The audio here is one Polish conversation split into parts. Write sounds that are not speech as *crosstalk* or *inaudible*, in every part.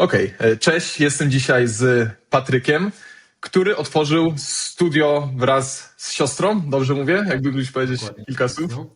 Okej, e, cześć, jestem dzisiaj z Patrykiem, który otworzył studio wraz z siostrą, dobrze mówię? Jakby mógłbyś powiedzieć Dokładnie. kilka słów? No.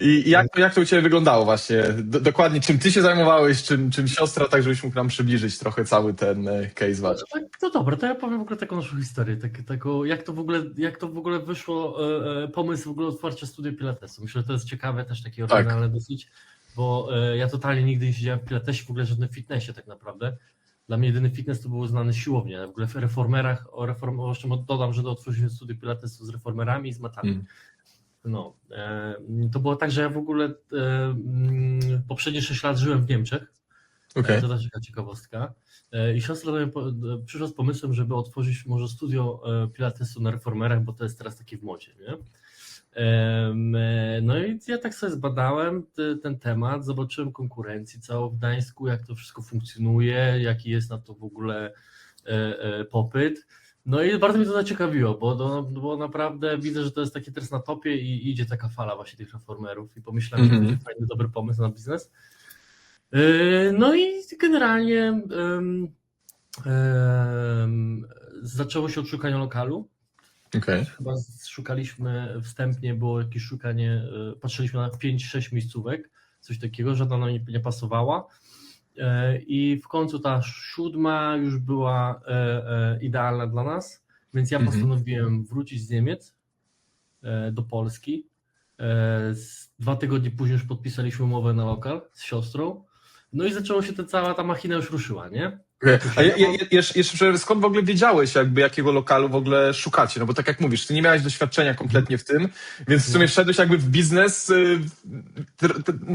I jak, jak to u Ciebie wyglądało właśnie? Do, dokładnie czym Ty się zajmowałeś, czym, czym siostra, tak żebyś mógł nam przybliżyć trochę cały ten e, case wasz. Tak, to dobra, to ja powiem w ogóle taką naszą historię, tak, taką, jak to w ogóle, jak to w ogóle wyszło, e, pomysł w ogóle otwarcia studia Pilatesu. Myślę, że to jest ciekawe, też takie Tak. oryginalne dosyć, bo e, ja totalnie nigdy nie siedziałem w Pilatesie, w ogóle żadnym fitnessie tak naprawdę. Dla mnie jedyny fitness to było znane siłownie, w ogóle w reformerach, o reform, jeszcze dodam, że otworzyliśmy studio Pilatesu z reformerami i z matami. Mm. No, e, to było tak, że ja w ogóle e, mm, poprzednie 6 lat żyłem w Niemczech, Okej, To też taka ciekawostka. E, I siostra e, przyszła z pomysłem, żeby otworzyć może studio e, Pilatesu na reformerach, bo to jest teraz takie w modzie, nie? E, No i ja tak sobie zbadałem te- ten temat, zobaczyłem konkurencję całą w Gdańsku, jak to wszystko funkcjonuje, jaki jest na to w ogóle e, e, popyt. No i bardzo mnie to zaciekawiło, bo, do, bo naprawdę widzę, że to jest takie teraz na topie i idzie taka fala właśnie tych reformerów i pomyślałem, że Mhm. to będzie fajny, dobry pomysł na biznes. No i generalnie em, em, zaczęło się od szukania lokalu. Okej. Chyba szukaliśmy wstępnie, było jakieś szukanie, e, patrzyliśmy na 5-6 miejscówek, coś takiego, żadna nam nie, nie pasowała. E, I w końcu ta siódma już była e, e, idealna dla nas, więc ja Mhm. postanowiłem wrócić z Niemiec do Polski. Dwa tygodnie później już podpisaliśmy umowę na lokal z siostrą. No i zaczęło się ta cała ta machina już ruszyła, nie? Okej. A je, je, jeszcze, skąd w ogóle wiedziałeś, jakby jakiego lokalu w ogóle szukacie? No bo tak jak mówisz, ty nie miałeś doświadczenia kompletnie w tym, więc w sumie wszedłeś jakby w biznes, y,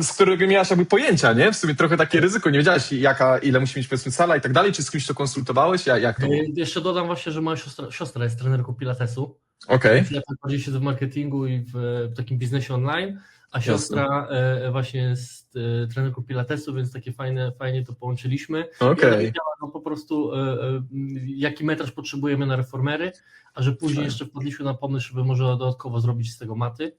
z którego miałeś jakby pojęcia, nie? W sumie trochę takie ryzyko, nie wiedziałeś jaka, ile musi mieć powiedzmy sala i tak dalej, czy z kimś to konsultowałeś? Ja, jak to? E, Jeszcze dodam właśnie, że moja siostra, siostra jest trenerką Pilatesu. Okej, Ja tak bardziej siedzę w marketingu i w takim biznesie online, a siostra e, właśnie jest e, trenerką Pilatesu, więc takie fajne, fajnie to połączyliśmy. Okej. wiedziała no, po prostu, e, e, jaki metraż potrzebujemy na reformery, a że później Fajnie. jeszcze wpadliśmy na pomysł, żeby może dodatkowo zrobić z tego maty,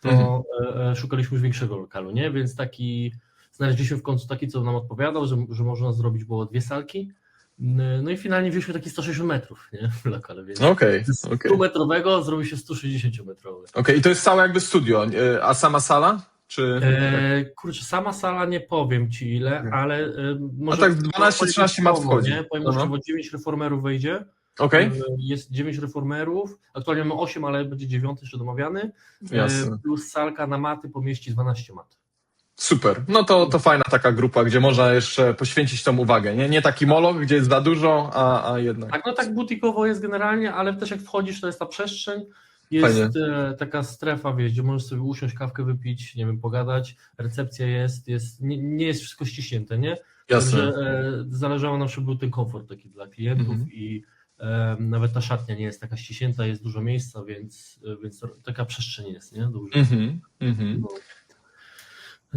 to Mhm. e, e, szukaliśmy już większego lokalu, nie? Więc taki, znaleźliśmy w końcu taki, co nam odpowiadał, że, że można zrobić było dwie salki. No i finalnie wzięliśmy taki 160 metrów, nie? *laughs* W lokale, więc Okej, z okej. 100 metrowego zrobił się 160 metrowy. Okej, i to jest całe jakby studio, a sama sala? Czy... E, kurczę, sama sala nie powiem ci ile, ale e, może. tak 12-13 mat wchodzi. Nie? Powiem, No, że no. bo 9 reformerów wejdzie. Okej, E, Jest 9 reformerów. Aktualnie mamy 8, ale będzie 9 jeszcze domawiany. E, jasne. Plus salka na maty pomieści 12 mat. Super. No to, to fajna taka grupa, gdzie można jeszcze poświęcić tą uwagę. Nie, nie taki moloch, gdzie jest za dużo, a, a jednak. Tak, no tak butikowo jest generalnie, ale też jak wchodzisz, to jest ta przestrzeń. Jest e, taka strefa, wiesz, gdzie możesz sobie usiąść, kawkę wypić, nie wiem, pogadać. Recepcja jest, jest nie, nie jest wszystko ściśnięte, nie? Jasne. Także e, zależało nam, żeby był ten komfort taki dla klientów Mhm. i e, nawet ta szatnia nie jest taka ściśnięta, jest dużo miejsca, więc, e, więc taka przestrzeń jest, nie? Mhm, mhm. No,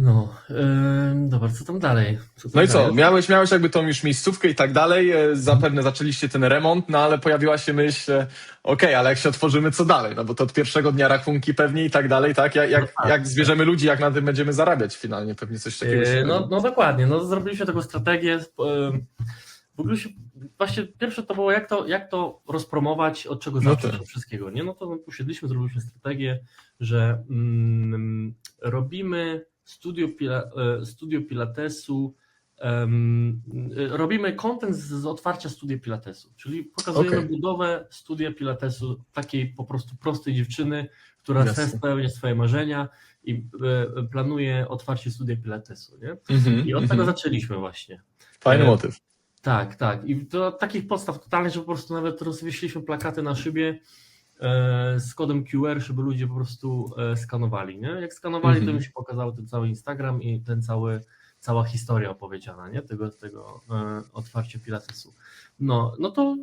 no e, dobra, co tam dalej? Co tam No i co, dalej? miałeś, miałeś jakby tą już miejscówkę i tak dalej, e, zapewne zaczęliście ten remont, no ale pojawiła się myśl, e, okej, ale jak się otworzymy, co dalej? No bo to od pierwszego dnia rachunki pewnie i tak dalej, tak? Jak, jak, tak. jak zbierzemy ludzi, jak na tym będziemy zarabiać finalnie, pewnie coś takiego się E, No, no dokładnie, no zrobiliśmy taką strategię. e, W ogóle się, właśnie pierwsze to było jak to, jak to rozpromować, od czego No zacząć tak. od wszystkiego. Nie? No to usiedliśmy, zrobiliśmy strategię, że mm, robimy studio, pila, e, studio Pilatesu, e, robimy content z, z otwarcia studia Pilatesu, czyli pokazujemy Okej. budowę studia Pilatesu takiej po prostu prostej dziewczyny, która Jasne. chce spełniać swoje marzenia i e, planuje otwarcie studia Pilatesu. Nie? Mhm, I od mhm. tego zaczęliśmy właśnie. Fajny e, motyw. Tak, tak. I od takich podstaw totalnych, że po prostu nawet rozwiesiliśmy plakaty na szybie z kodem QR, żeby ludzie po prostu e, skanowali. Nie? Jak skanowali, Mhm. to mi się pokazał ten cały Instagram i ten cały, cała historia opowiedziana, nie? Tego, tego e, otwarcia Pilatesu. No, no to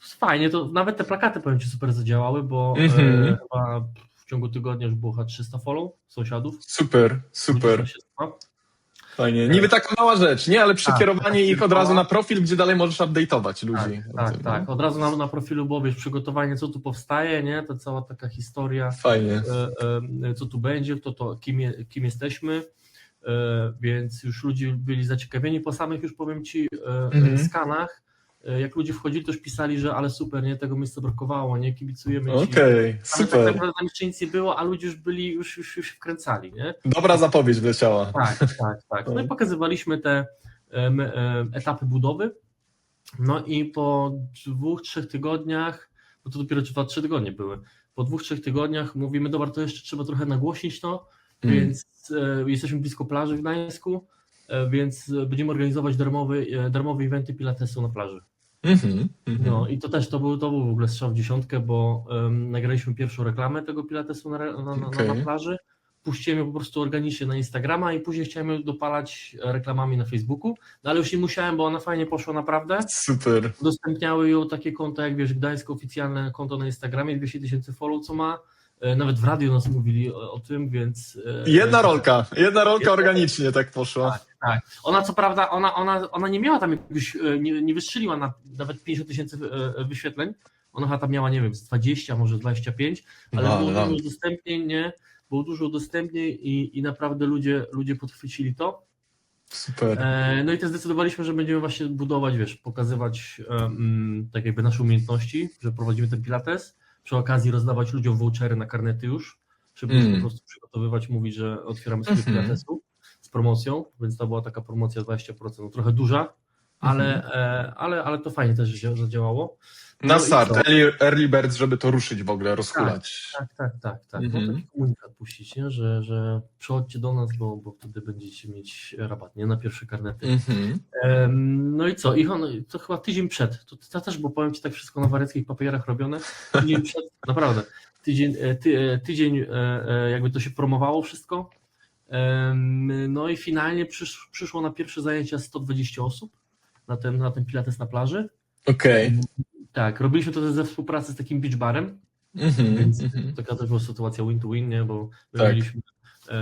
fajnie, to nawet te plakaty powiem Ci super zadziałały, bo Mhm. e, chyba w ciągu tygodnia już było chyba 300 follow sąsiadów. Super, super. Fajnie. Niby taka mała rzecz, nie? Ale przekierowanie tak, ich od razu na profil, gdzie dalej możesz update'ować ludzi. Tak, tak, tak. Od razu na, na profilu było wiesz, przygotowanie, co tu powstaje, nie? To cała taka historia, Fajnie. e, e, co tu będzie, kto to, kim, je, kim jesteśmy. e, więc już ludzie byli zaciekawieni. Po samych już powiem Ci e, Mhm. skanach, jak ludzie wchodzili, to już pisali, że ale super, nie, tego miejsca brakowało, nie, kibicujemy Ci. Okej, Ale tak super. naprawdę tam jeszcze nic nie było, a ludzie już byli, już, już, już się wkręcali, nie? Dobra zapowiedź wleciała. Tak, tak, tak. No i pokazywaliśmy te etapy budowy. No i po dwóch, trzech tygodniach, bo to dopiero dwa, trzy tygodnie były, po dwóch, trzech tygodniach mówimy, dobra, to jeszcze trzeba trochę nagłośnić to, Mm. więc e, jesteśmy blisko plaży w Gdańsku, e, więc e, będziemy organizować darmowy, e, darmowe eventy pilatesu na plaży. Mhm, mhm. No i to też to był, to był w ogóle strzał w dziesiątkę, bo um, nagraliśmy pierwszą reklamę tego pilatesu na, na, na, Okej. na plaży. Puściłem ją po prostu organicznie na Instagrama i później chciałem ją dopalać reklamami na Facebooku, no ale już nie musiałem, bo ona fajnie poszła naprawdę. Super. Udostępniały ją takie konta, jak wiesz, Gdańsko oficjalne konto na Instagramie, 200 tysięcy follow, co ma. E, Nawet w radiu nas mówili o, o tym, więc... e, Jedna rolka, jedna rolka Jedna- organicznie tak poszła. Tak, tak. Ona co prawda, ona, ona, ona nie miała tam jakiegoś, e, nie, nie wystrzeliła na nawet 50 tysięcy wyświetleń. Ona chyba tam miała, nie wiem, z 20, może 25, ale No, było no. dużo udostępnień, nie? Było dużo udostępnień i, i naprawdę ludzie, ludzie podchwycili to. Super. No i też zdecydowaliśmy, że będziemy właśnie budować, wiesz, pokazywać mm, tak jakby nasze umiejętności, że prowadzimy ten pilates. Przy okazji rozdawać ludziom vouchery na karnety już, żeby Mm. po prostu przygotowywać, mówić, że otwieramy sobie Mhm. pilatesu z promocją, więc to była taka promocja 20%, no, trochę duża, ale, Mhm. e, ale, ale to fajnie też że zadziałało. Na no start, early, early birds, żeby to ruszyć w ogóle, rozhulać. Tak, tak, tak, tak. Mhm. No taki komunikat puścić, nie? Że, że przychodźcie do nas, bo, bo wtedy będziecie mieć rabat, nie? Na pierwsze karnety. Mhm. Em, No i co? I on, to chyba tydzień przed. To, to też, bo powiem Ci tak wszystko na wareckich papierach robione. Tydzień *laughs* przed, naprawdę. Tydzień, e, ty, e, tydzień jakby to się promowało wszystko. Em, No i finalnie przysz, przyszło na pierwsze zajęcia 120 osób na ten, na ten pilates na plaży. Okej. Tak, robiliśmy to ze współpracy z takim beach barem, Mhm. więc mhm. taka też była sytuacja win to win, nie? bo my Tak. mieliśmy e,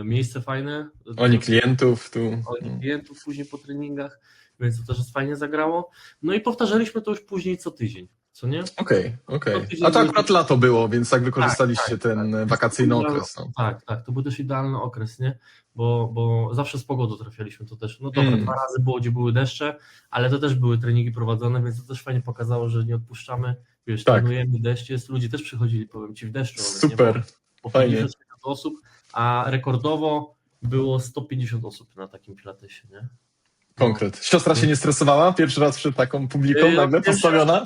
e, miejsce fajne. Oni klientów tu. od klientów później po treningach, więc to też jest fajnie zagrało. No i powtarzaliśmy to już później co tydzień, co nie? Okej, okej. A to akurat lato było, więc tak wykorzystaliście tak, ten tak. wakacyjny okres. No. Tak, tak, to był też idealny okres, nie? Bo, bo zawsze z pogodą trafialiśmy to też. No dobra, Mm. dwa razy było, gdzie były deszcze, ale to też były treningi prowadzone, więc to też fajnie pokazało, że nie odpuszczamy. Wiesz, Tak. trenujemy, deszcz jest, ludzie też przychodzili, powiem Ci, w deszczu. nawet, nie? Super. Bo po fajnie. 50 osób, a rekordowo było 150 osób na takim pilatesie, nie? Konkret. Siostra się nie stresowała? Pierwszy raz przed taką publiką Yy, nagle pierwszy postawiona?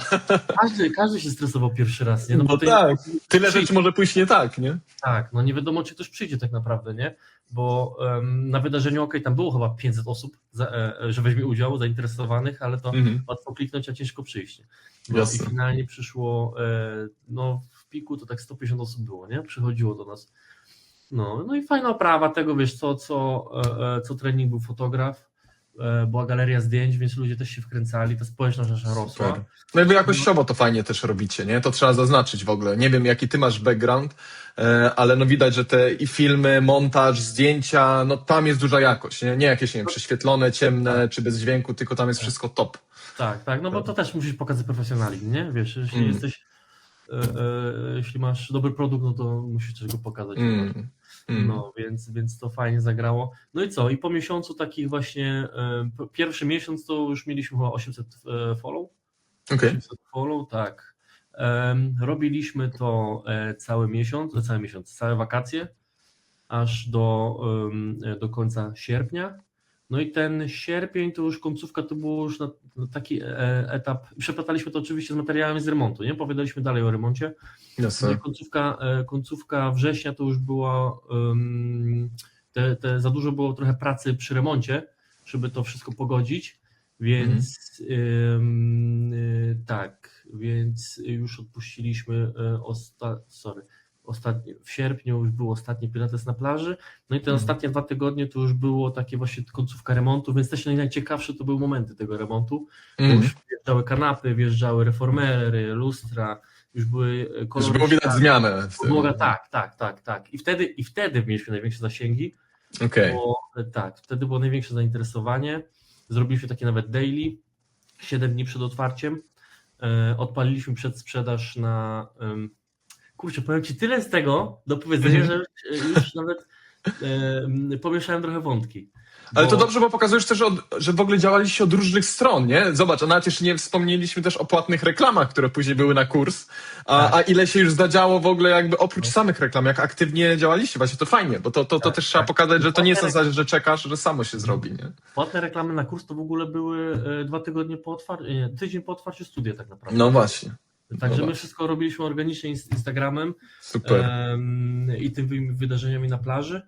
Każdy, każdy się stresował pierwszy raz, nie? No bo to tak. Tyle Przyjdzie. rzeczy może pójść nie tak, nie? Tak, no nie wiadomo, czy ktoś przyjdzie tak naprawdę, nie? Bo em, na wydarzeniu, okej, tam było chyba 500 osób, za, e, e, że weźmie udział, zainteresowanych, ale to Mhm. łatwo kliknąć, a ciężko przyjść. nie? No Jasne. i finalnie przyszło, e, no w piku to tak 150 osób było, nie? Przychodziło do nas. No, no i fajna oprawa tego, wiesz, co, co, e, e, co trening był fotograf, była galeria zdjęć, więc ludzie też się wkręcali, ta społeczność nasza rosła. No i wy jakościowo to fajnie też robicie, nie? To trzeba zaznaczyć w ogóle. Nie wiem, jaki ty masz background, e, ale no widać, że te i filmy, montaż, zdjęcia, no tam jest duża jakość, nie? Nie jakieś, nie wiem, prześwietlone, ciemne, czy bez dźwięku, tylko tam jest wszystko top. Tak, tak, no bo to też musisz pokazać profesjonalizm, nie? Wiesz, jeśli Mm. jesteś, e, e, jeśli masz dobry produkt, no to musisz też go pokazać. Mm. Mm. No, więc, więc to fajnie zagrało. No i co? I po miesiącu takich właśnie, p- pierwszy miesiąc to już mieliśmy chyba 800 e, follow. Okej. 800 follow, tak. Robiliśmy to e, cały miesiąc, cały miesiąc, całe wakacje, aż do, do końca sierpnia. No i ten sierpień to już końcówka to było już na, na taki e, etap. Przeplataliśmy to oczywiście z materiałami z remontu, nie? Opowiadaliśmy dalej o remoncie. No i Jasne. końcówka, e, końcówka września to już była. em, te, te, za dużo było trochę pracy przy remoncie, żeby to wszystko pogodzić, więc y, tak, więc już odpuściliśmy osta, sorry, ostatni, w sierpniu już był ostatni pilates na plaży, no i te Mhm. ostatnie dwa tygodnie to już było takie właśnie końcówka remontu, więc też naj- najciekawsze to były momenty tego remontu, Mm. już wjeżdżały kanapy, wjeżdżały reformery, lustra, już były e, Już kolory było widać zmianę. podłoga, tak, tak, tak, tak. I wtedy, I wtedy mieliśmy największe zasięgi, Okej. bo e, tak, wtedy było największe zainteresowanie. Zrobiliśmy takie nawet daily, 7 dni przed otwarciem. E, odpaliliśmy przedsprzedaż na. Kurczę, powiem Ci tyle z tego do powiedzenia, Mhm. że e, już nawet e, pomieszałem trochę wątki. Ale Bo- to dobrze, bo pokazujesz też, od, że w ogóle działaliście od różnych stron, nie? Zobacz, a nawet jeszcze nie wspomnieliśmy też o płatnych reklamach, które później były na kurs. A, Tak. a ile się już zadziało w ogóle jakby oprócz samych reklam, jak aktywnie działaliście, właśnie to fajnie, bo to, to, to Tak, też trzeba tak. pokazać, że to nie jest Płatne zasadzie, że czekasz, że samo się zrobi, nie? Płatne reklamy na kurs to w ogóle były e, dwa tygodnie po otwarciu, nie, tydzień po otwarciu studia tak naprawdę. No właśnie, Także my wszystko robiliśmy organicznie ins- Instagramem super. em, i tymi wydarzeniami na plaży.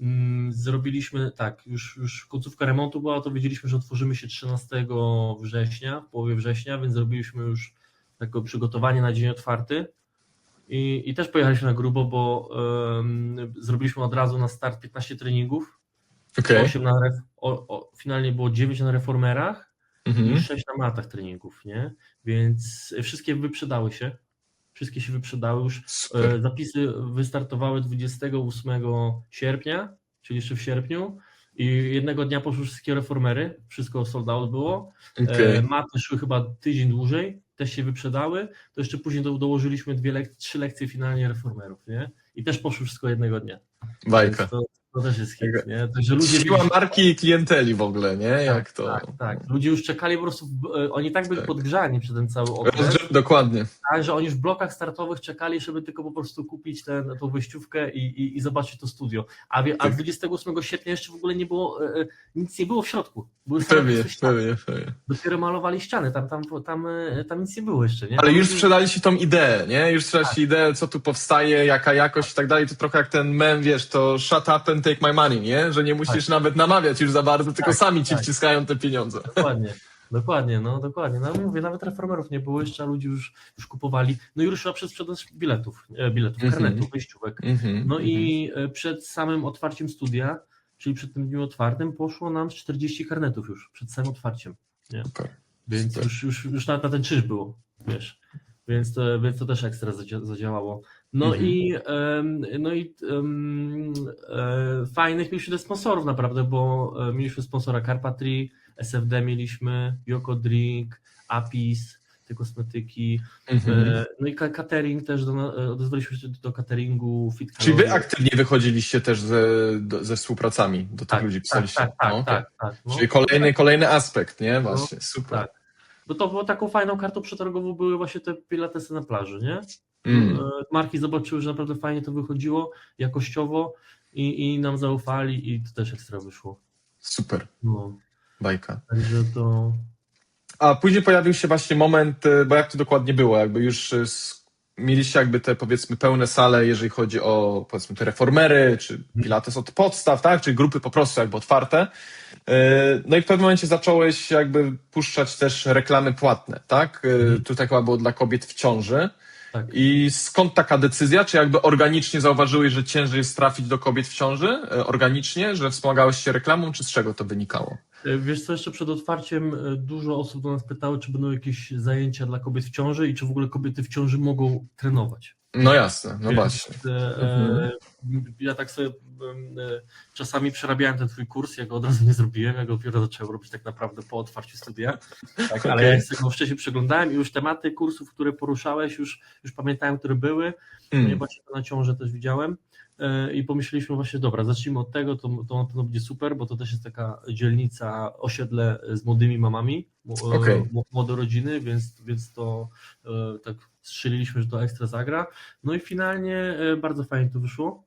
Mm, Zrobiliśmy tak, już, już końcówka remontu była, to wiedzieliśmy, że otworzymy się 13 września, w połowie września, więc zrobiliśmy już takie przygotowanie na dzień otwarty. I, I też pojechaliśmy na grubo, bo em, zrobiliśmy od razu na start 15 treningów. Okej. 8 na ref, o, o, finalnie było 9 na reformerach Mhm. i 6 na matach treningów, nie? Więc wszystkie wyprzedały się. Wszystkie się wyprzedały już. Super. E, Zapisy wystartowały 28 sierpnia, czyli jeszcze w sierpniu. I jednego dnia poszły wszystkie reformery, wszystko sold out było. Okej. E, Maty szły chyba tydzień dłużej, też się wyprzedały. To jeszcze później do, dołożyliśmy dwie lek- trzy lekcje finalnie reformerów, nie? I też poszły wszystko jednego dnia. Bajka. To, to też jest hit, nie? Także ludzie Siła marki i klienteli w ogóle, nie? Jak to... tak, tak. Ludzie już czekali po prostu, e, oni tak byli Tak. podgrzani przez ten cały okres, Dokładnie. tak, że oni już w blokach startowych czekali, żeby tylko po prostu kupić tą wyjściówkę i, i, i zobaczyć to studio. A, a Tak. 28 sierpnia jeszcze w ogóle nie było, e, e, nic nie było w środku. Były Pewnie, pewnie, pewnie. Dopiero malowali ściany, tam, tam, tam, tam nic nie było jeszcze. Nie? Ale już sprzedaliście tą ideę, nie? Już sprzedaliście Tak. ideę, co tu powstaje, jaka jakość i tak dalej. To trochę jak ten mem, wiesz, to shut up and take my money, nie? Że nie musisz nawet namawiać już za bardzo, tylko Tak, sami ci tak. wciskają te pieniądze. Dokładnie. Dokładnie, no dokładnie. No mówię, nawet reformerów nie było jeszcze, a ludzie już, już kupowali. No i ruszyła przez sprzedaż biletów, e, biletów, Mhm. karnetów, wyjściówek. Mhm, No mhm. i e, przed samym otwarciem studia, czyli przed tym dniem otwartym, poszło nam z 40 karnetów już, przed samym otwarciem. Super. Więc Super. już, już, już na, na ten czyż było, wiesz. Więc to, więc to też ekstra zadzia- zadziałało. No Mhm. i, no i e, fajnych mieliśmy sponsorów naprawdę, bo e, mieliśmy sponsora Carpatry, SFD mieliśmy, Yoko Drink, Apis, te kosmetyki, Mhm. e, no i catering też, do, odezwaliśmy się do cateringu, fit Czyli wy aktywnie wychodziliście też ze, do, ze współpracami do tych tak, ludzi, tak, pisaliście. tak, tak, No, tak, tak, no. Czyli kolejny, kolejny aspekt, nie? Właśnie, super. tak. Bo to było taką fajną kartą przetargową były właśnie te pilatesy na plaży, nie? Mm. E, Marki zobaczyły, że naprawdę fajnie to wychodziło, jakościowo i, i nam zaufali i to też ekstra wyszło. Super, No, bajka. także to... A później pojawił się właśnie moment, y, bo jak to dokładnie było, jakby już y, s- mieliście jakby te powiedzmy pełne sale, jeżeli chodzi o powiedzmy te reformery, czy pilates od podstaw, tak, czy grupy po prostu jakby otwarte. Y, No i w pewnym momencie zacząłeś jakby puszczać też reklamy płatne, tak? Y, Mhm. Tutaj chyba było dla kobiet w ciąży. Tak. I skąd taka decyzja? Czy jakby organicznie zauważyłeś, że ciężej jest trafić do kobiet w ciąży? Y, Organicznie, że wspomagałeś się reklamą, czy z czego to wynikało? E, Wiesz co, jeszcze przed otwarciem e, dużo osób do nas pytało, czy będą jakieś zajęcia dla kobiet w ciąży i czy w ogóle kobiety w ciąży mogą trenować. No jasne, no Więc, właśnie. e, Mhm. Ja tak sobie e, czasami przerabiałem ten twój kurs, ja go od razu nie zrobiłem, ja go dopiero zacząłem robić tak naprawdę po otwarciu studia. Tak, ale Okej. ja go wcześniej przeglądałem i już tematy kursów, które poruszałeś, już, już pamiętałem, które były, Mm. to na ciąży też widziałem. E, I pomyśleliśmy właśnie, dobra, zacznijmy od tego, to, to na pewno będzie super, bo to też jest taka dzielnica, osiedle z młodymi mamami, e, m- młode rodziny, więc, więc to e, tak strzeliliśmy, że to ekstra zagra. No i finalnie bardzo fajnie to wyszło.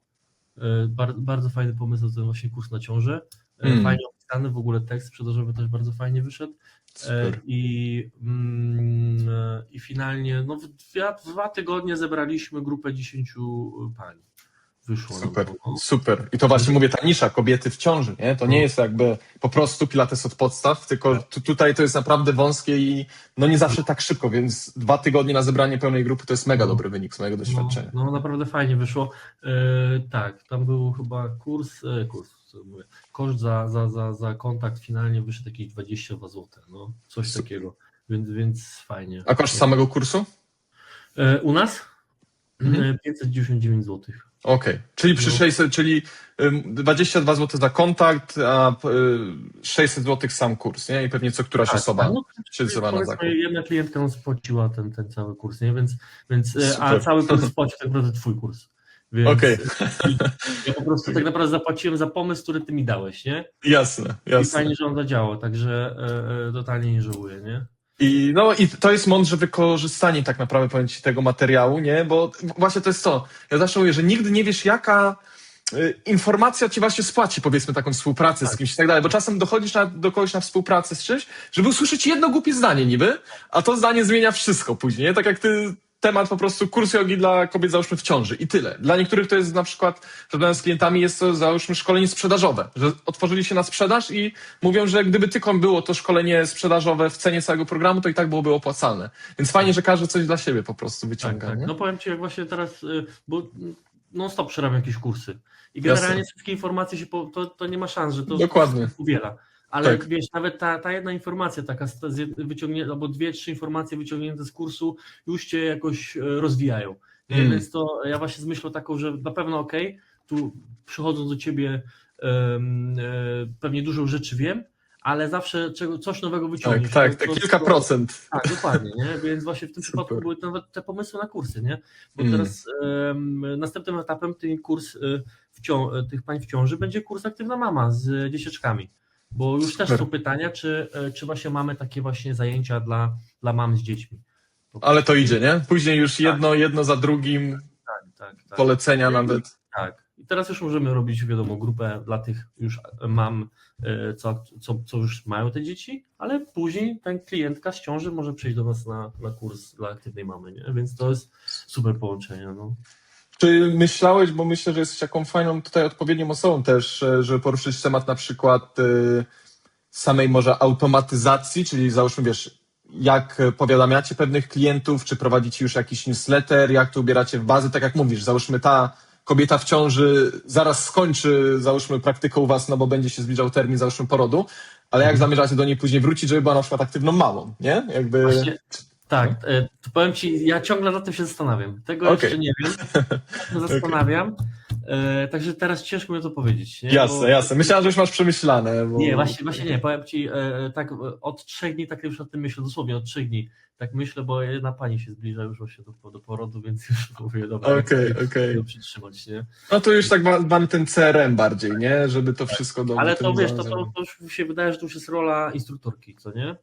E, Bar, bardzo fajny pomysł, ten właśnie kurs na ciążę. E, Mm. Fajnie opisany, w ogóle tekst sprzedażowy też bardzo fajnie wyszedł. Super. I, mm, I finalnie, no w dwa, w dwa tygodnie zebraliśmy grupę 10 pań. Wyszło. nam Super, no. super. I to właśnie mówię, ta nisza kobiety w ciąży, nie? To nie No. jest jakby po prostu pilates od podstaw, tylko tu, tutaj to jest naprawdę wąskie i no nie zawsze tak szybko, więc dwa tygodnie na zebranie pełnej grupy to jest mega No. dobry wynik z mojego doświadczenia. No, no naprawdę fajnie wyszło. E, tak, tam był chyba kurs, e, kurs, co mówię, koszt za, za, za, za kontakt finalnie wyszedł jakieś 22 zł, no coś Super. takiego, więc, więc fajnie. A koszt samego kursu? E, u nas Mhm. e, 599 zł. Okej, czyli przy No. 600, czyli ym, 22 zł za kontakt, a y, 600 zł sam kurs, nie? I pewnie co któraś osoba no, się wzywa na powiedzmy, zakup. Jedna klientka nam spłaciła ten, ten cały kurs, nie? Więc, więc e, a Super. cały kurs spłacił tak naprawdę twój kurs. Więc Okej. *laughs* ja po prostu tak naprawdę zapłaciłem za pomysł, który ty mi dałeś, nie? Jasne, I jasne. fajnie, że on zadziałał, także e, e, totalnie nie żałuję, nie? I, no i to jest mądrze wykorzystanie tak naprawdę powiem ci tego materiału, nie? Bo właśnie to jest to. Ja zawsze mówię, że nigdy nie wiesz jaka y, informacja ci właśnie spłaci, powiedzmy, taką współpracę z kimś i tak dalej, bo czasem dochodzisz na, do kogoś na współpracę z czymś, żeby usłyszeć jedno głupie zdanie niby, a to zdanie zmienia wszystko później, nie? Tak jak ty temat po prostu kurs jogi dla kobiet załóżmy w ciąży i tyle. Dla niektórych to jest na przykład, rozmawiając z klientami, jest to załóżmy szkolenie sprzedażowe, że otworzyli się na sprzedaż i mówią, że gdyby tylko było to szkolenie sprzedażowe w cenie całego programu, to i tak byłoby opłacalne. Więc fajnie, że każdy coś dla siebie po prostu Tak, wyciąga. tak. nie? No powiem ci, jak właśnie teraz, y, bo non stop przerabiam jakieś kursy. I generalnie Jasne. wszystkie informacje się, po, to, to nie ma szans, że to Dokładnie. uwiela. Ale Tak. wiesz, nawet ta, ta jedna informacja, taka wyciągnięta, albo dwie, trzy informacje wyciągnięte z kursu już cię jakoś e, rozwijają. Nie? Mm. Więc to ja właśnie z myślą taką, że na pewno okej, tu przychodząc do ciebie e, pewnie dużo rzeczy wiem, ale zawsze czego, coś nowego Tak, wyciągniesz. tak, To- to- kilka to- procent. tak, dokładnie, nie? *laughs* Więc właśnie w tym Super. przypadku były nawet te pomysły na kursy, nie? Bo Mm. teraz em, następnym etapem ten kurs w cią- tych pań w ciąży będzie kurs Aktywna Mama z dzieciaczkami. Bo już też są pytania, czy, y, czy właśnie mamy takie właśnie zajęcia dla, dla mam z dziećmi. Ale to idzie, nie? Później już jedno, jedno za drugim, Tak, tak, tak. polecenia nawet. tak. I teraz już możemy robić, wiadomo, grupę dla tych już mam, y, co, co, co już mają te dzieci, ale później ten klientka z ciąży może przyjść do nas na, na kurs dla aktywnej mamy, nie? Więc to jest super połączenie, no. Czy myślałeś, bo myślę, że jesteś taką fajną tutaj odpowiednią osobą też, e, żeby poruszyć temat na przykład y, samej może automatyzacji, czyli załóżmy, wiesz, jak e, powiadamiacie pewnych klientów, czy prowadzicie już jakiś newsletter, jak to ubieracie w bazy, tak jak mówisz, załóżmy ta kobieta w ciąży zaraz skończy, załóżmy praktykę u was, no bo będzie się zbliżał termin, załóżmy porodu, ale jak zamierzacie do niej później wrócić, żeby była na przykład aktywną mamą, nie? Jakby... Właśnie, tak, e, to powiem ci, ja ciągle nad tym się zastanawiam. Tego Okej. jeszcze nie wiem. *laughs* zastanawiam. E, także teraz ciężko mi to powiedzieć. Nie? Jasne, Bo- jasne. Myślałem, że już masz przemyślane. Bo... Nie, właśnie, właśnie nie. Powiem ci, e, tak od trzech dni tak już nad tym myślę, dosłownie od trzech dni. Tak myślę, bo jedna pani się zbliża już właśnie do, do porodu, więc już *laughs* mówię, dobra, Okej, jak okej. to przytrzymać, nie? No to już tak ma- mamy ten CRM bardziej, nie? Żeby to wszystko do Ale to wiesz, to, to, to już się wydaje, że to już jest rola instruktorki, co nie?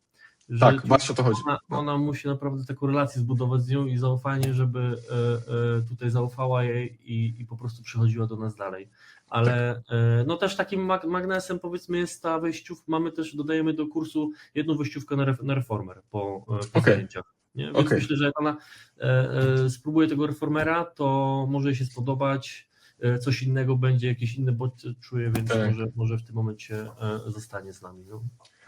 Że Tak, właśnie o to chodzi. Ona, ona musi naprawdę taką relację zbudować z nią i zaufanie, żeby e, e, tutaj zaufała jej i, i po prostu przychodziła do nas dalej. Ale e, no też takim mag- magnesem powiedzmy jest ta wejściówka, mamy też, dodajemy do kursu jedną wejściówkę na, ref, na reformer po, po zajęciach. Nie? Więc Okej. myślę, że jak ona spróbuje tego reformera, to może jej się spodobać, coś innego będzie, jakiś inny bodźce czuje, więc Tak. może, może w tym momencie zostanie z nami. No.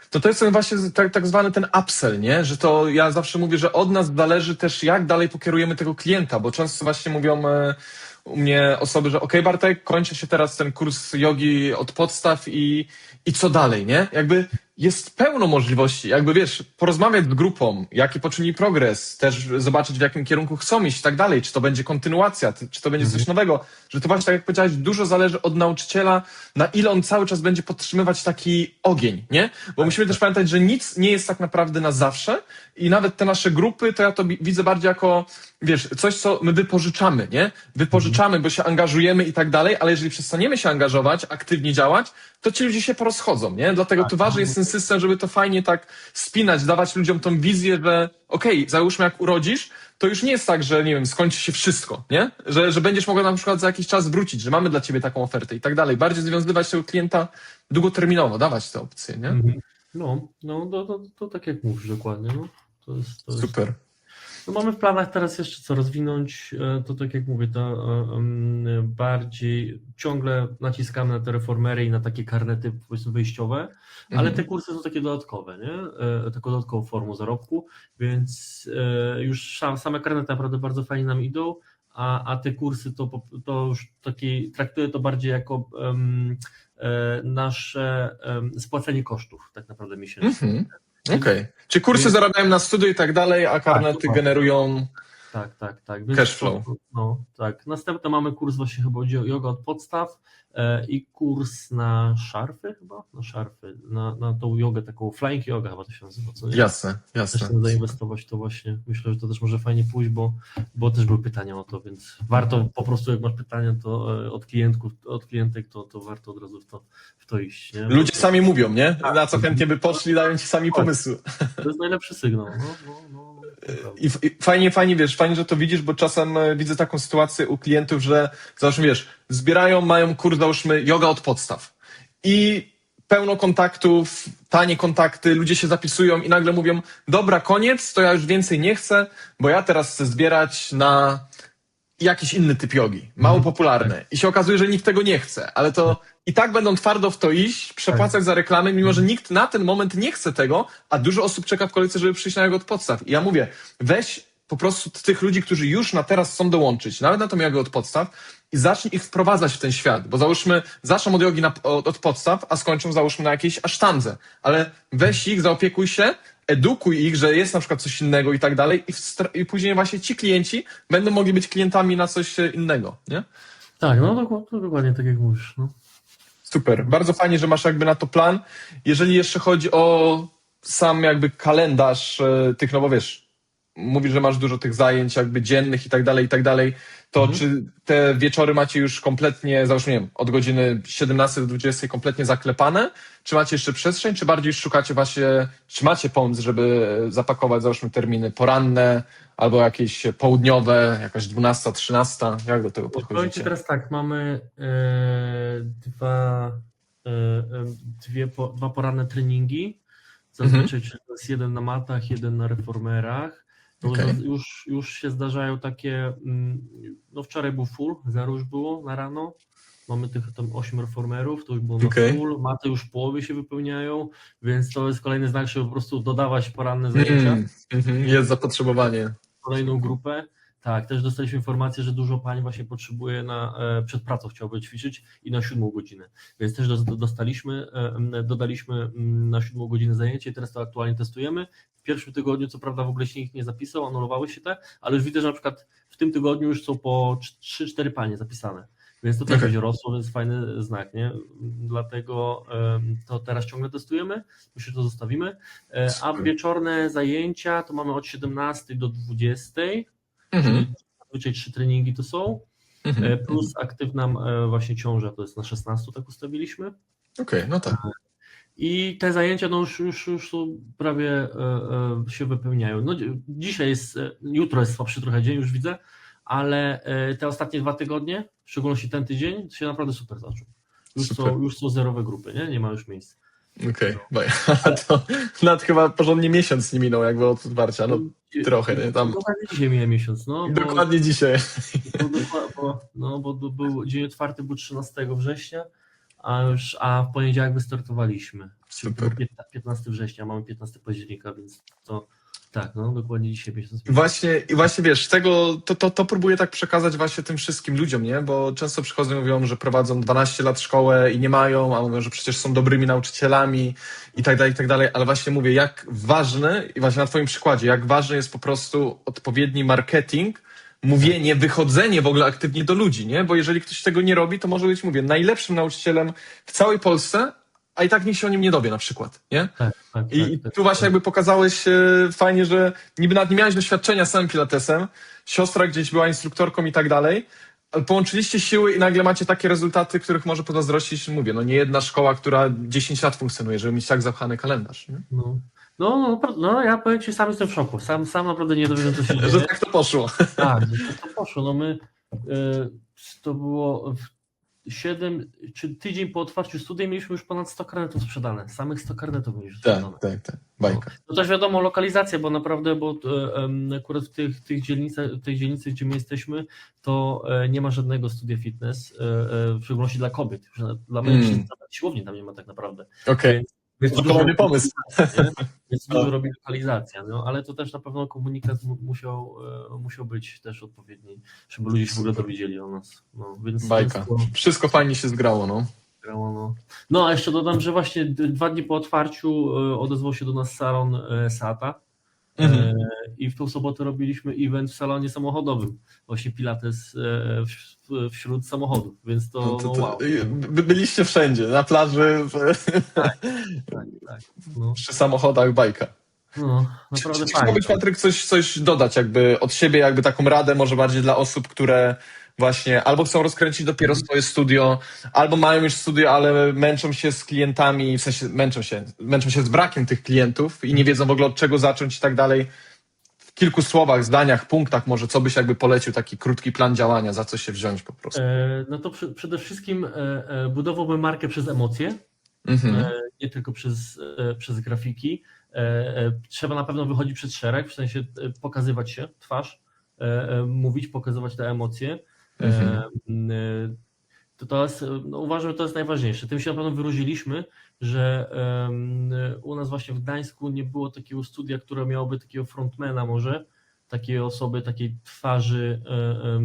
To to jest ten właśnie tak, tak zwany ten upsell, nie? Że to ja zawsze mówię, że od nas zależy też, jak dalej pokierujemy tego klienta, bo często właśnie mówią e, u mnie osoby, że okej Bartek, kończy się teraz ten kurs jogi od podstaw i, i co dalej, nie? Jakby jest pełno możliwości, jakby wiesz, porozmawiać z grupą, jaki poczynili progres, też zobaczyć w jakim kierunku chcą iść i tak dalej, czy to będzie kontynuacja, ty- czy to będzie coś nowego, że to właśnie tak jak powiedziałeś, dużo zależy od nauczyciela, na ile on cały czas będzie podtrzymywać taki ogień, nie? Bo musimy też pamiętać, że nic nie jest tak naprawdę na zawsze i nawet te nasze grupy, to ja to widzę bardziej jako, wiesz, coś, co my wypożyczamy, nie? Wypożyczamy, bo się angażujemy i tak dalej, ale jeżeli przestaniemy się angażować, aktywnie działać, to ci ludzie się porozchodzą, nie? Dlatego tu ważny jest ten system, żeby to fajnie tak spinać, dawać ludziom tą wizję, że okej, załóżmy jak urodzisz, to już nie jest tak, że nie wiem, skończy się wszystko, nie? Że, że będziesz mogła na przykład za jakiś czas wrócić, że mamy dla ciebie taką ofertę i tak dalej. Bardziej związywać tego klienta długoterminowo, dawać te opcje, nie? Mhm. No, no to, to, to tak jak mówisz dokładnie. No. To jest, to jest, Super. No mamy w planach teraz jeszcze co rozwinąć, e, to tak jak mówię, to e, bardziej ciągle naciskamy na te reformery i na takie karnety powiedzmy wejściowe, ale Mhm. te kursy są takie dodatkowe, nie? E, Taką dodatkową formą zarobku, więc już sam- same karnety naprawdę bardzo fajnie nam idą, a, a te kursy to, to już taki, traktuję to bardziej jako e, nasze em, spłacenie kosztów tak naprawdę miesięcznie. Mhm. Okej. Czy kursy zarabiają na studiu i tak dalej, a karnety dokładnie. generują... tak, tak, tak. Więc Cash flow. to- No, tak. Następny mamy kurs właśnie chyba o yoga od podstaw e, i kurs na szarfy chyba? Na szarfy, na, na tą jogę, taką flying yoga chyba to się nazywa, co nie? Jasne, Też jasne. chcę zainwestować to właśnie. Myślę, że to też może fajnie pójść, bo, bo też były pytania o to, więc warto po prostu jak masz pytania to e, od klientków, od klientek, to, to warto od razu w to, w to iść. Nie? Ludzie to, sami mówią, nie? Na co chętnie by poszli, dają ci sami pomysły. to jest najlepszy sygnał. No, no, no. I, I fajnie, fajnie, wiesz, fajnie, że to widzisz, bo czasem e, widzę taką sytuację u klientów, że załóżmy, wiesz, zbierają, mają kurs, załóżmy, yoga od podstaw. I pełno kontaktów, tanie kontakty, ludzie się zapisują i nagle mówią, dobra, koniec, to ja już więcej nie chcę, bo ja teraz chcę zbierać na jakiś inny typ jogi, mało popularny. I się okazuje, że nikt tego nie chce, ale to i tak będą twardo w to iść, przepłacać za reklamy, mimo że nikt na ten moment nie chce tego, a dużo osób czeka w kolejce, żeby przyjść na jego od podstaw. I ja mówię, weź po prostu tych ludzi, którzy już na teraz chcą dołączyć, nawet na tą jogę od podstaw i zacznij ich wprowadzać w ten świat, bo załóżmy, zaczną od jogi na, od, od podstaw, a skończą załóżmy na jakiejś asztandze, ale weź ich, zaopiekuj się, edukuj ich, że jest na przykład coś innego i tak dalej i, i później właśnie ci klienci będą mogli być klientami na coś e, innego, nie? Tak, no dokładnie, dokładnie tak jak mówisz. No. Super. Bardzo fajnie, że masz jakby na to plan. Jeżeli jeszcze chodzi o sam jakby kalendarz e, tych, no bo wiesz, mówisz, że masz dużo tych zajęć jakby dziennych i tak dalej, i tak dalej, to Mhm. czy te wieczory macie już kompletnie, załóżmy, nie wiem, od godziny 17 do 20 kompletnie zaklepane? Czy macie jeszcze przestrzeń, czy bardziej szukacie właśnie, czy macie pomysł, żeby zapakować, załóżmy, terminy poranne albo jakieś południowe, jakaś 12, 13? Jak do tego Powiem Ci podchodzicie? teraz tak, mamy e, dwa, e, dwie po, dwa poranne treningi. Zazwyczaj to jest jeden na matach, jeden na reformerach. To Okej. już, już, się zdarzają takie, mm, no wczoraj był full, zero już było na rano. Mamy tych tam 8 reformerów, to już było na Okej. full, maty już w połowie się wypełniają, więc to jest kolejny znak, żeby po prostu dodawać poranne zajęcia Mm, mhm, jest zapotrzebowanie. kolejną grupę. Tak, też dostaliśmy informację, że dużo pań właśnie potrzebuje na, e, przed pracą chciałoby ćwiczyć i na siódmą godzinę. Więc też dos- dostaliśmy, e, dodaliśmy na siódmą godzinę zajęcie i teraz to aktualnie testujemy. Pierwszym tygodniu, co prawda, w ogóle się nikt nie zapisał, anulowały się te, ale już widzę, że na przykład w tym tygodniu już są po 3-4 panie zapisane. Więc to też będzie rosło, więc fajny znak, nie? Dlatego to teraz ciągle testujemy, myślę, że to zostawimy. E, A wieczorne zajęcia to mamy od 17 do 20. Mhm, Czyli zazwyczaj trzy treningi to są, mhm. e, plus aktywna e, właśnie ciąża, to jest na 16 tak ustawiliśmy. Okej, no tak. I te zajęcia no już, już, już są prawie e, e, się wypełniają. No, dzi- dzisiaj jest, e, jutro jest słabszy trochę dzień, już widzę, ale te ostatnie dwa tygodnie, w szczególności ten tydzień, się naprawdę super zaczął. Już, Super. są, już są zerowe grupy, nie? Nie ma już miejsc. Okej, okay. *laughs* to nawet chyba porządnie miesiąc nie minął jakby od otwarcia, no trochę, nie? Tam Dokładnie dzisiaj mija miesiąc, no. bo- dokładnie dzisiaj. Bo, bo, no, bo był dzień otwarty był 13 września, a już a w poniedziałek wystartowaliśmy. Super. był piętna- 15 września, mamy 15 października, więc to tak, no dokładnie dzisiaj miesiąc. Właśnie, i właśnie wiesz, tego, to, to, to próbuję tak przekazać właśnie tym wszystkim ludziom, nie? Bo często przychodzą i mówią, że prowadzą 12 lat szkołę i nie mają, a mówią, że przecież są dobrymi nauczycielami i tak dalej, i tak dalej, ale właśnie mówię, jak ważny, i właśnie na twoim przykładzie, jak ważny jest po prostu odpowiedni marketing, mówienie, wychodzenie w ogóle aktywnie do ludzi, nie? Bo jeżeli ktoś tego nie robi, to może być, mówię, najlepszym nauczycielem w całej Polsce, a i tak nikt się o nim nie dowie na przykład, nie? Tak, tak, I, tak, I tak, tu właśnie tak. jakby pokazałeś e, fajnie, że niby nawet nie miałeś doświadczenia z samym pilatesem, siostra gdzieś była instruktorką i tak dalej, ale połączyliście siły i nagle macie takie rezultaty, których może pozazdrościć, mówię, no nie jedna szkoła, która 10 lat funkcjonuje, żeby mieć tak zapchany kalendarz. Nie? No. No, no, naprawdę, no, ja powiem Ci, sam jestem w szoku. Sam, sam naprawdę nie dowiem, co się *laughs* Że dzieje. tak to poszło. *laughs* Tak, że to, to poszło. No my, e, to było w 7, czy tydzień po otwarciu studia mieliśmy już ponad 100 karnetów sprzedane. Samych 100 karnetów mieliśmy sprzedane. tak, tak. Bajka. No też wiadomo, lokalizacja, bo naprawdę, bo e, em, akurat w tych, tych dzielnicach, tej dzielnicy, gdzie my jesteśmy, to e, nie ma żadnego studia fitness, e, e, w szczególności dla kobiet. Dla mężczyzn Mm. siłowni tam nie ma tak naprawdę. Okej, Więc to kolejny pomysł. *laughs* Więc dużo Tak. robi lokalizacja, no, ale to też na pewno komunikat mu- musiał, e, musiał być też odpowiedni, żeby ludzie się w ogóle dowiedzieli o nas. No, więc, Bajka. to Wszystko fajnie się zgrało, no. no. no a jeszcze dodam, że właśnie dwa dni po otwarciu e, odezwał się do nas Saron e, Sata, Mhm. E, I w tą sobotę robiliśmy event w salonie samochodowym, właśnie Pilates e, wśród samochodów, więc to, No to, no, to, wow. by, byliście wszędzie, na plaży, w, Tak, tak. No, przy samochodach, bajka. no Czy, naprawdę czy fajnie. chciałbyś, Patryk, coś, coś dodać jakby od siebie, jakby taką radę może bardziej dla osób, które właśnie albo chcą rozkręcić dopiero swoje studio, albo mają już studio, ale męczą się z klientami, w sensie męczą się, męczą się z brakiem tych klientów i nie wiedzą w ogóle od czego zacząć i tak dalej. W kilku słowach, zdaniach, punktach może, co byś jakby polecił, taki krótki plan działania, za co się wziąć po prostu. E, no to przy, przede wszystkim e, e, budowałbym markę przez emocje, Mhm. e, nie tylko przez, e, przez grafiki. E, Trzeba na pewno wychodzić przed szereg, w sensie pokazywać się, twarz, e, mówić, pokazywać te emocje. Mhm. e, To, jest, e, no uważam, że to jest najważniejsze. Tym się na pewno wyróżniliśmy, że u nas właśnie w Gdańsku nie było takiego studia, które miałoby takiego frontmana może, takiej osoby, takiej twarzy, e,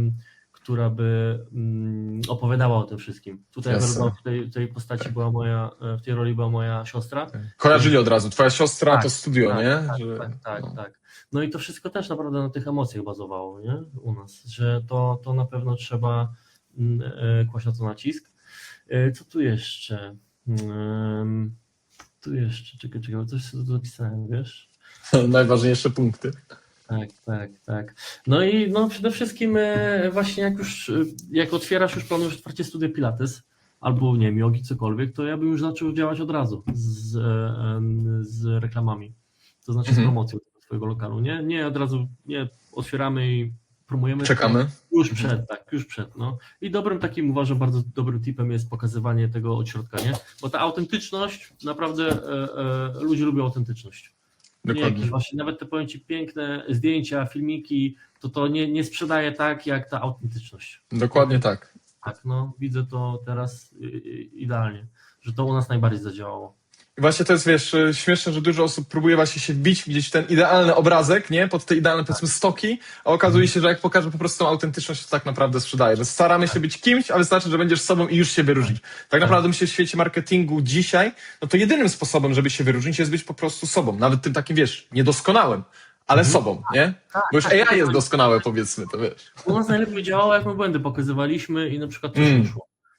która by mm, opowiadała o tym wszystkim. Tutaj Jasne. w tej, tej postaci była moja, e, w tej roli była moja siostra. Kojarzyli od razu, twoja siostra Tak, to studio, tak, nie? Tak, Że- tak, tak, no. tak. No i to wszystko też naprawdę na tych emocjach bazowało, nie? U nas, że to, to na pewno trzeba mm, e, kłaść na to nacisk. E, Co tu jeszcze? Tu jeszcze, czekaj, czekaj, bo coś sobie tu zapisałem, wiesz? *laughs* Najważniejsze punkty. Tak, tak, tak. No i no przede wszystkim e, właśnie jak już, e, jak otwierasz, już planujesz otwarcie studia Pilates, albo nie wiem, jogi, cokolwiek, to ja bym już zaczął działać od razu z, e, z reklamami. To znaczy z Mhm. promocją swojego lokalu. Nie, nie od razu, nie otwieramy i promujemy. Czekamy. Już przed, tak, już przed. No. I dobrym takim uważam, bardzo dobrym tipem jest pokazywanie tego od środka, nie? Bo ta autentyczność, naprawdę e, e, ludzie lubią autentyczność. Jakieś właśnie, nawet te powiem ci piękne zdjęcia, filmiki, to to nie, nie sprzedaje tak, jak ta autentyczność. Dokładnie tak. Tak, no widzę to teraz y, y, idealnie, że to u nas najbardziej zadziałało. I właśnie to jest, wiesz, y, śmieszne, że dużo osób próbuje właśnie się wbić gdzieś w ten idealny obrazek, nie? Pod te idealne, powiedzmy, stoki, a okazuje się, że jak pokaże po prostu tą autentyczność, to tak naprawdę sprzedaje. Że staramy się być kimś, a wystarczy, że będziesz sobą i już się wyróżnić. Tak naprawdę myślę, w świecie marketingu dzisiaj, no to jedynym sposobem, żeby się wyróżnić, jest być po prostu sobą. Nawet tym takim, wiesz, niedoskonałym, ale sobą, nie? Bo już AI jest doskonałe, powiedzmy, to wiesz. U nas najlepiej działało, jak my błędy pokazywaliśmy i na przykład coś Mm.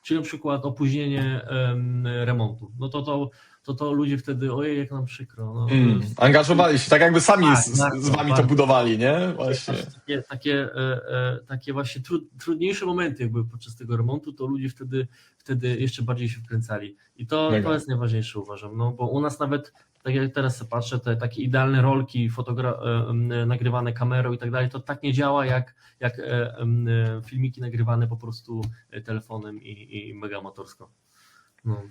Czyli na przykład opóźnienie em, remontu. No to to, to to ludzie wtedy, ojej, jak nam przykro. No, Mm. jest- Angażowali się, tak jakby sami Tak, z, z, z wami to budowali, nie? Właśnie. Takie, takie, e, e, takie właśnie trud, trudniejsze momenty, jak były podczas tego remontu, to ludzie wtedy, wtedy jeszcze bardziej się wkręcali. I to, Mega. to jest najważniejsze, uważam. No, bo u nas nawet, tak jak teraz patrzę, te takie idealne rolki e, nagrywane kamerą i tak dalej, to tak nie działa jak, jak filmiki nagrywane po prostu telefonem i, i mega amatorsko. No,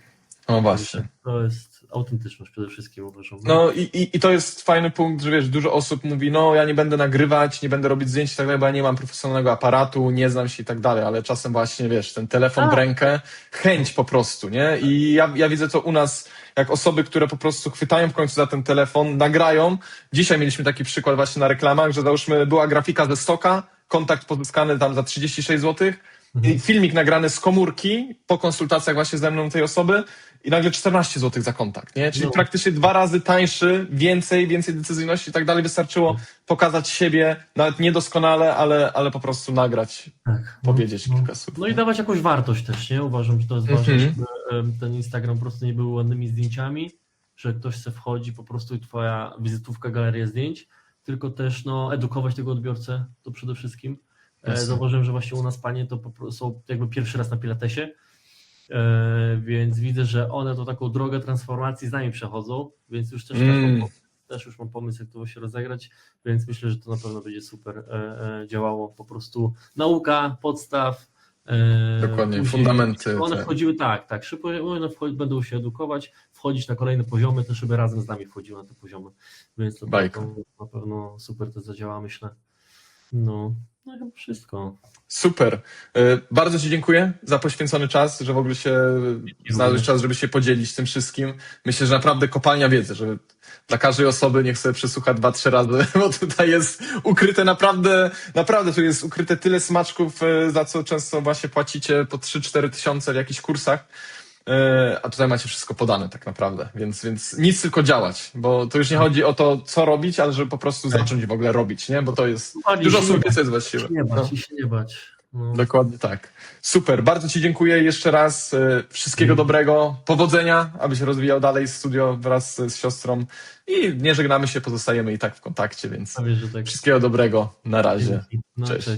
No właśnie. to jest autentyczność przede wszystkim, uważam. No i, i, i to jest fajny punkt, że wiesz, dużo osób mówi, no ja nie będę nagrywać, nie będę robić zdjęć i tak dalej, bo ja nie mam profesjonalnego aparatu, nie znam się i tak dalej, ale czasem właśnie, wiesz, ten telefon w Tak. rękę, chęć po prostu, nie? I ja, ja widzę to u nas, jak osoby, które po prostu chwytają w końcu za ten telefon, nagrają. Dzisiaj mieliśmy taki przykład właśnie na reklamach, że załóżmy była grafika ze stoka, kontakt pozyskany tam za 36 zł, i filmik nagrany z komórki po konsultacjach właśnie ze mną tej osoby i nagle 14 zł za kontakt, nie? Czyli No. praktycznie dwa razy tańszy, więcej, więcej decyzyjności i tak dalej. Wystarczyło pokazać siebie, nawet niedoskonale, ale, ale po prostu nagrać, tak. powiedzieć no. kilka słów. No i dawać jakąś wartość też, nie? Uważam, że to jest ważne, żeby em, ten Instagram po prostu nie był ładnymi zdjęciami, że ktoś se wchodzi po prostu i twoja wizytówka, galeria zdjęć, tylko też no, edukować tego odbiorcę, to przede wszystkim. Jasne. Zauważyłem, że właśnie u nas panie to po prostu są jakby pierwszy raz na Pilatesie, więc widzę, że one to taką drogę transformacji z nami przechodzą, więc już też, też, Mm. mam, pomysł- też już mam pomysł, jak to się rozegrać, więc myślę, że to na pewno będzie super e, e, działało. Po prostu nauka, podstaw. e, Dokładnie, później fundamenty, One tak. wchodziły tak, tak, szybko one wchodzi, będą się edukować, wchodzić na kolejne poziomy, też żeby razem z nami wchodziły na te poziomy. Więc to, to na pewno super to zadziała, myślę. No, no i chyba wszystko. Super. Y, Bardzo Ci dziękuję za poświęcony czas, że w ogóle się znalazłeś czas, żeby się podzielić tym wszystkim. Myślę, że naprawdę kopalnia wiedzy, że dla każdej osoby niech sobie przesłucha dwa, trzy razy, *laughs* bo tutaj jest ukryte naprawdę, naprawdę tu jest ukryte tyle smaczków, y, za co często właśnie płacicie po 3-4 tysiące w jakichś kursach. E, a tutaj macie wszystko podane tak naprawdę, więc, więc nic tylko działać, bo to już nie chodzi o to, co robić, ale żeby po prostu zacząć w ogóle robić, nie? Bo to jest, Dokładnie, dużo osób wie, co jest właściwe. nie No. bać, i się nie bać. No. Dokładnie tak. Super, bardzo Ci dziękuję jeszcze raz. e, Wszystkiego dobrego, powodzenia, abyś rozwijał dalej studio wraz z siostrą i nie żegnamy się, pozostajemy i tak w kontakcie, więc tak. wszystkiego dobrego. Na razie. No, Cześć.